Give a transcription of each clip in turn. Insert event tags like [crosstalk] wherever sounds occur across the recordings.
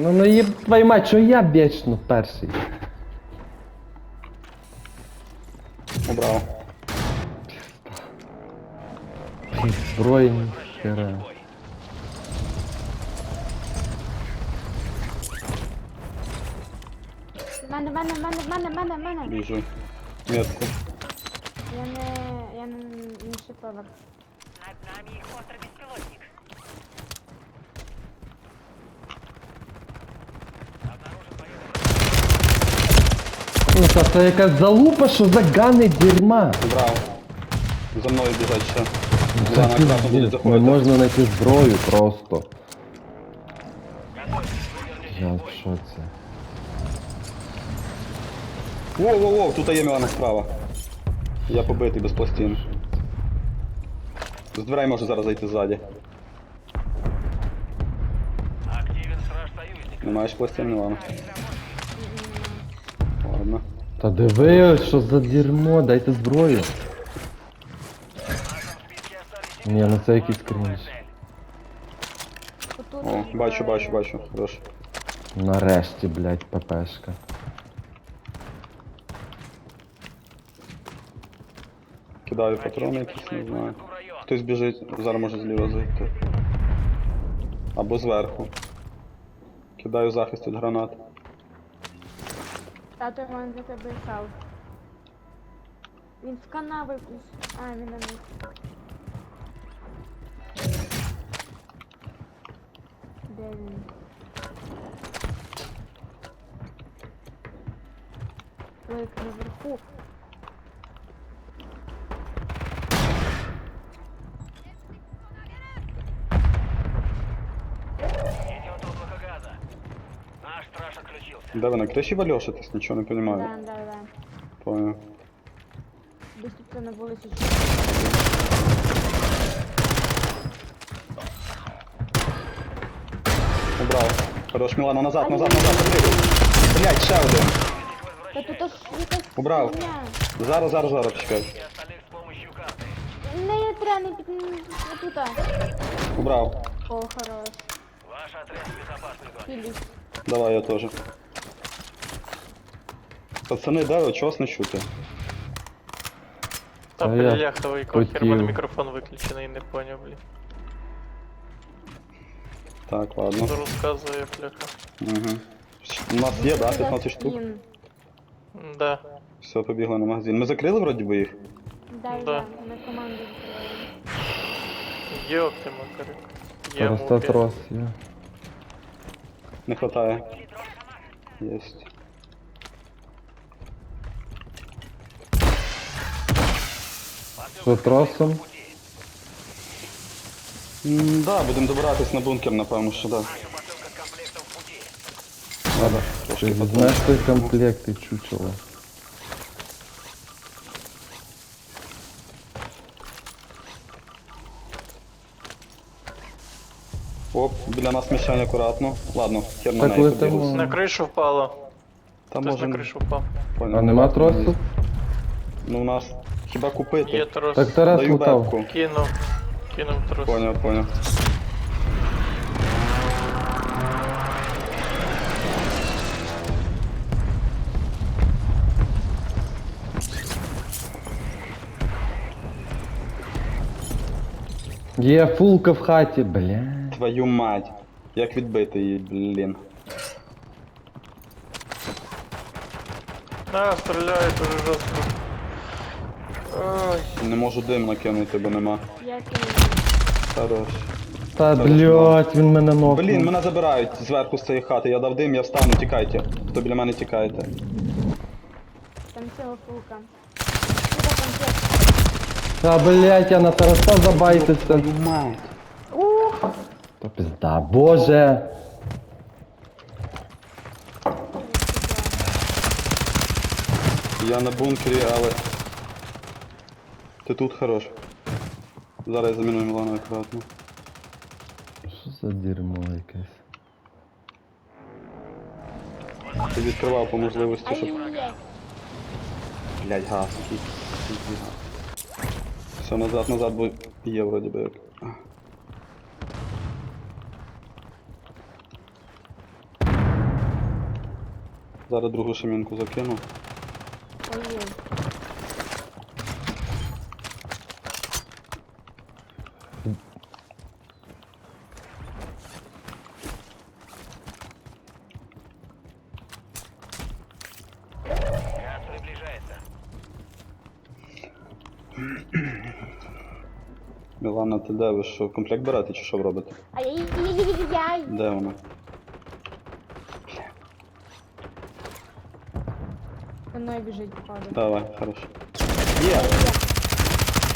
Ну ну їб твою мать, що я вічно перший. Убрав. Блін, зброї ніхера. В мене, в мене, в мене, в мене, в мене, в мене. Біжу. Метку. Я не, я не, не шиповер. Над нами их контрбеспилотник. Обнаружен Ну це якась залупа, що за гани дерьма. Убрав. За мною біжать ще. Це на пиздец, Не заходити. можна знайти зброю просто. Я в шоці. Воу, воу, воу, тут є Мілана справа. Я побитий без пластин. З дверей можу зараз зайти ззаді. Активен страж союзник. Не маєш пластин, Мілана? Ладно. Та диви, що за дерьмо, дайте зброю. Ні, ну це якийсь крінж. О, бачу, бачу, бачу. Хорош. Нарешті, блядь, ППшка. Кидаю патрони якісь, не знаю. Хтось біжить, зараз може зліва зайти. Або зверху. Кидаю захист від гранат. Тато мене за тебе став. Він з канави. А, він на них. Де він? Лик наверху. отключился. Де ви на криші вальошитесь? Нічого не розумію. Да, да, да. Понял. Десь тут на вулиці. Убрав. Хорош, Мілана, назад, назад, назад, потрібно. Блять, ще один. Та тут аж якась Убрав. хуйня. Зараз, зараз, зараз, чекай. И остальных с помощью карты. Не треба, не під... не тута. Убрав. О, хорош. Ваш отряд в безопасной зоне. Філіс. Давай, я теж. Пацани, де ви? Чого вас не чути? Та Та я бляха, якого хер у мене хотів. мікрофон виключений, не поняв, блін. Так, ладно. Розказує, бляха. Угу. У нас є, да, 15 штук? Скін. Да. Все, побігли на магазин. Ми закрили вроді би їх? Да, Да. да, на команду відкриваємо. Йоп ти макарик. Є Просто мупі. трос є. Не хватає. Єсть. Що? М, Да, будемо добиратись на бункер, напевно, що да. Пути. Треба трошки візьмеш потім. той комплект і чучело. Оп, біля нас мішань акуратно. Ладно, хер на Так неї летимо. побігли. На кришу впало. Там Хтось на кришу впав. Понял. А нема тросу? Ну у нас хіба купити? Є трос. Так Тарас Даю лутав. бебку. Кинув. Кинув трос. Понял, понял. Є фулка в хаті, бля. Твою мать. Як відбити її, блін. А, стріляють дуже жорстко. Ой. Не можу дим накинути, бо нема. Я кинув. Хорош. Та блять, він мене ног. Блін, мене забирають зверху з цієї хати. Я дав дим, я встану, тікайте. Хто біля мене тікаєте. Там фулка. Фулка конфет. Та блять, я на Тараса забайтився. Мать. Ух! То пизда, боже. Я на бункері, але. Ти тут хорош. Зараз я заміную Мілану акуратно. Що за дерьмо якесь? Ти відкривав по можливості, щоб. Блять, газ. який- який. Все, назад, назад, бо є вроді би як. Зараз другу шамінку закину. [clears throat] Мілана, ти де ви що, комплект берете чи що робите? Ай-яй-яй-яй-яй. Де вона? Мною біжить, походу. Давай, хорошо. Є!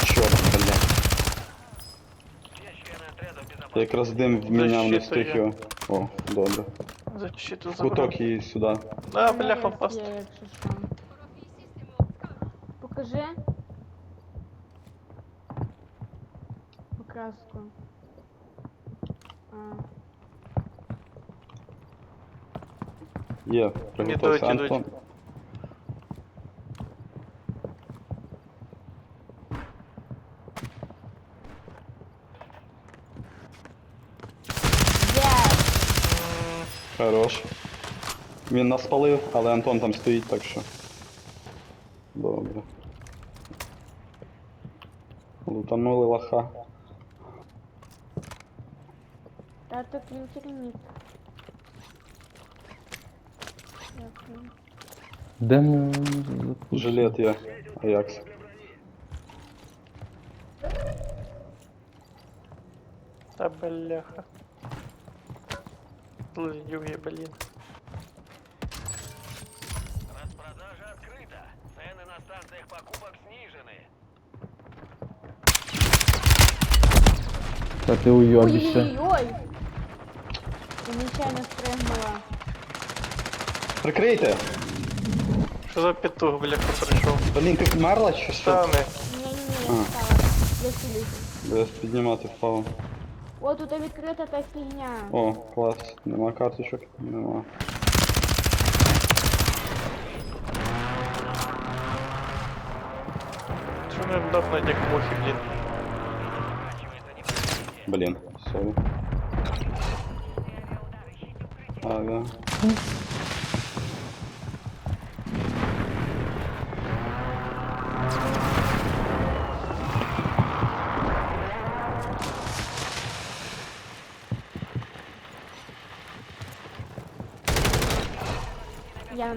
Чорт, блядь. В Я якраз дим вміняв, не Защиту встиг його. О, добре. Защиту забрав. Куток її сюди. А, мене бляха, є, якщо що. Покажи. Покраску. А. Є, приготовся. Ідуть, ідуть. Антон. Є! Хорош. Він нас спалив, але Антон там стоїть, так що. Добре. Лутанули лоха. Тато клінтерніт. Дякую. Де ми запустили? Жилет є. Аякс. Та бляха. Злодюги, блін. Распродажа открыта. Цены на станциях покупок снижены. Та ти уйобище. Ой-ой-ой! Я нечайно спригнула. Прикрийте! Що за петух, бляха, прийшов? Блін, ти вмерла чи що? Стане. Ні-ні-ні, я стала. Я цілюся. Без піднімати впав. О, тут відкрита та фігня. О, клас. Нема карточок? Нема. Що не вдохнуть, як мухи, блін. Блін, сорі. Ага. Я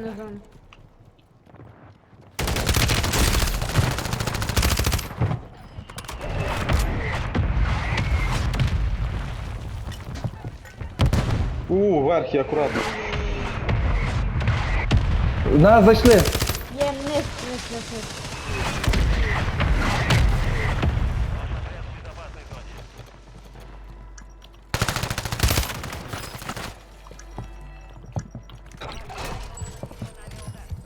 вверх і акуратно. На, зайшли! Є вниз, вниз, вниз, вниз.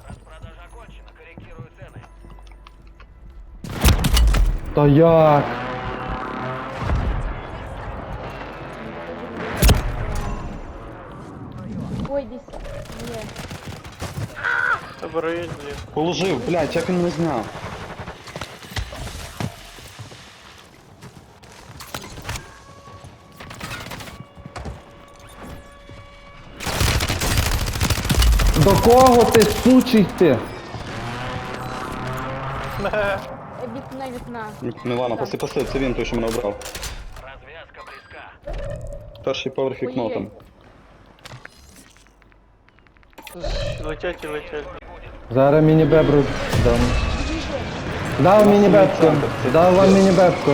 Распродажа окончена. Корректирую цены. Та як? Положив, блядь, як він не зняв? До кого ти сучий ти? Вікна, вікна. Мілана, паси, паси, це він той, що мене обрав. Развязка близка. Перший поверх вікно там. Летять і летять. Зараз міні-бебру дам. Дав міні-бебку. Дав вам міні-бебку.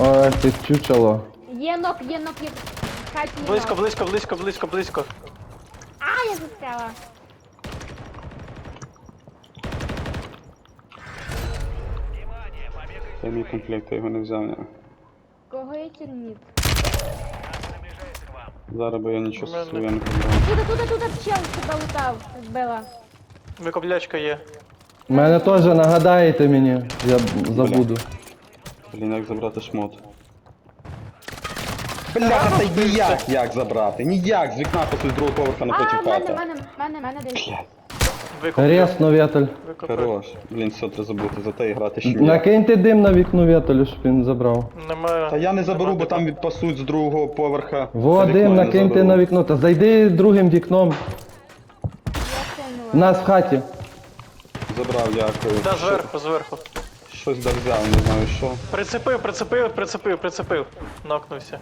Ой, ти чучело. Є нок, є нок, є Близько, близько, близько, близько, близько. А, я застряла. Це мій комплект, я його не взяв. ні. Кого є тільніт? приближается к вам. Зараз би я нічого Мене. своє не побрав. Туди, туди, туди, чел тебе лутав. Збила. Викоплячка є. Мене теж нагадаєте мені, я б- забуду. Блін, як забрати шмот. Бляха, та ніяк як забрати. Ніяк, з вікна по з другого поверха А, напроти мене, хата. мене, мене, мене десь. Викопля. Ресно, Вєтель. КП. Хорош. Блін, все треба забути, за те і грати ще ні. Накиньте дим на вікно Віталю, щоб він забрав. Немає. Та я не заберу, бо там відпасуть з другого поверха. Во, Та вікно дим, я не накиньте заберу. на вікно. Та зайди другим вікном. В нас в хаті. Забрав, дякую. Да, Що- зверху, зверху. Щось да взяв, не знаю що. Прицепив, прицепив, прицепив, прицепив. Нокнувся.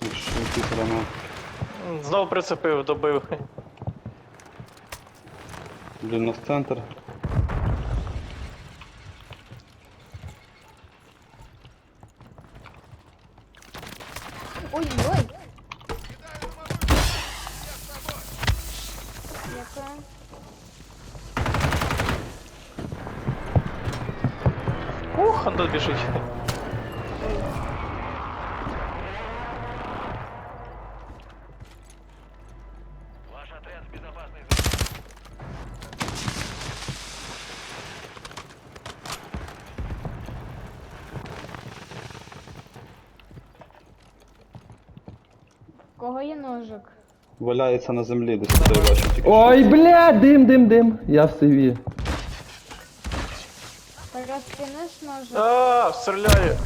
Що якийсь гранат. М, Знов прицепив, добив. У нас центр. Ой-ой. Ух, он тут біжить. Кого є ножик? Валяється на землі, десь це я бачу тільки. Ой, бля, дим, дим, дим. Я в сиві. Розкинеш ножик? А, стріляє.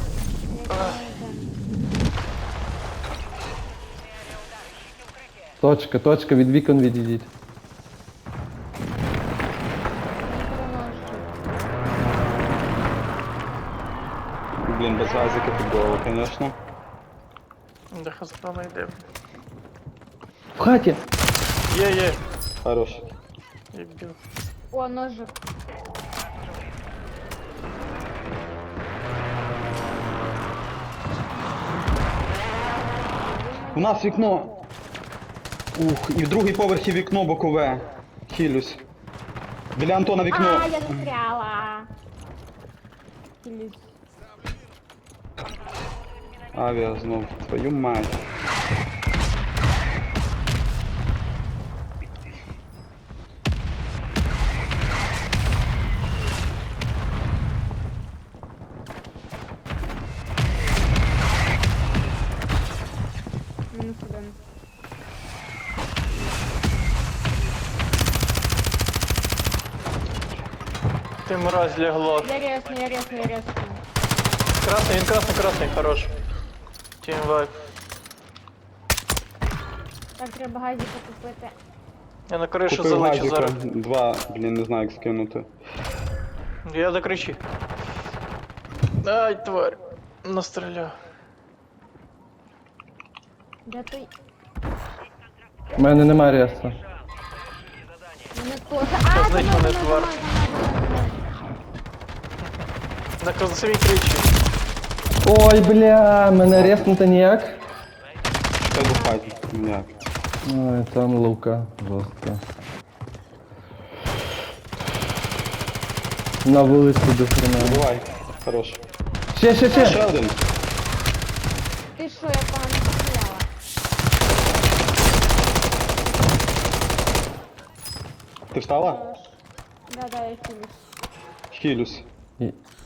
Точка, точка, від вікон відійдіть. Блін, без газики футболу, звісно. Де хазбана йде. В хаті. Є, є. Хорош. Як біл. О, ножик. У нас вікно. Ух, і в другий поверхі вікно бокове. Хілюсь. Біля Антона вікно. А, я застряла. Хилюсь. Авіа знов. Твою мать. Ти. Я резну, я резну, я резну. Красний, він красний, красний, хорош. Тім вайп. Так, треба газіка купити. Я на кришу Купив залечу газіка. зараз. Два, блін, не знаю як скинути. Я до кричі. Ай, тварь. Настріляв. Де той? У мене немає реса. Мене теж. А, знить за мною, мене за мною, твар. за мною, за мною. На козацевій кричі. Ой, бля, мене реснути ніяк. Чекай до хаті. Ніяк. Ой, там лука жорстка. На вулиці до хрена. Бувай. Хорош. Ще, ще, Ще ще. один. Ти що, я погано? Ти встала? Да, да, я хилюсь. Хілюсь.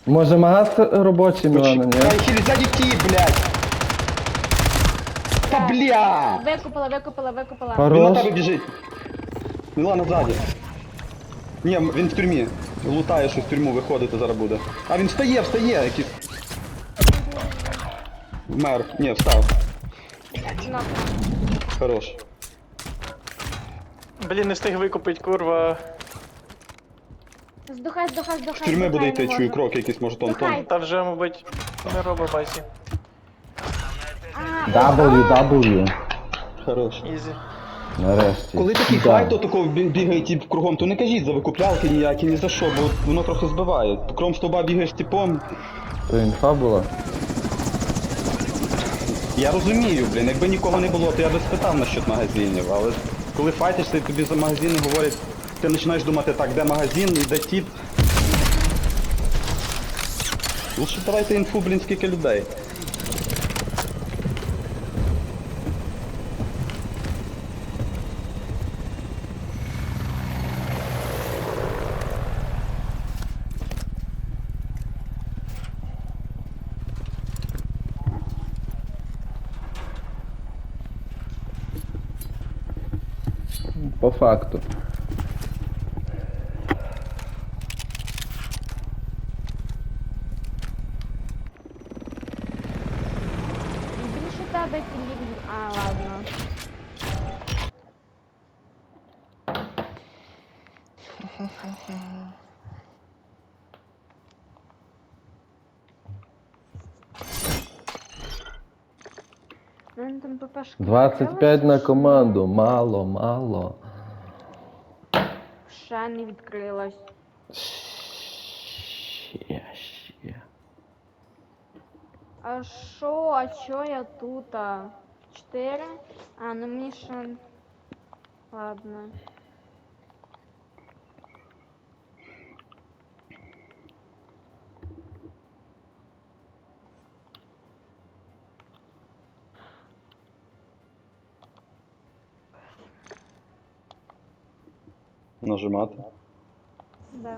Може магаз робочий, Мілана, ні? Ай, хілюсь, сзади ті, блядь. Та бля! Викупила, викупила, викупила. Він на Хорош. тебе біжить. Мілана ззаді. Ні, він в тюрмі. Лутає щось в тюрму, виходити зараз буде. А він встає, встає, якийсь. Вмер. Ні, встав. На. Хорош. Блін, не встиг викупить, курва. Здухай, здухай, здухай. В тюрми буде йти, чую можу. кроки якісь, може тон тон. Здухай. Та вже, мабуть, не робить базі. А, W, W. Хорош. Ізі. Нарешті. Коли такий Да. файт, то такого бі- бігають тип кругом, то не кажіть за викуплялки ніякі, ні за що, бо воно трохи збиває. Кром стовба бігаєш типом. То інфа була. Я розумію, блін, якби нікого не було, то я би спитав насчет магазинів, але коли файтишся і тобі за магазини говорять, ти починаєш думати, так, де магазин і де тіп. Лучше давайте інфу, блін, скільки людей. По факту. Ну, там ППшки 25 на команду. Мало, мало. Ще не відкрилась. Ще, ще. А що, а чо я тут? Чотири? А, ну мені ще... Ладно. Нажимати. Да.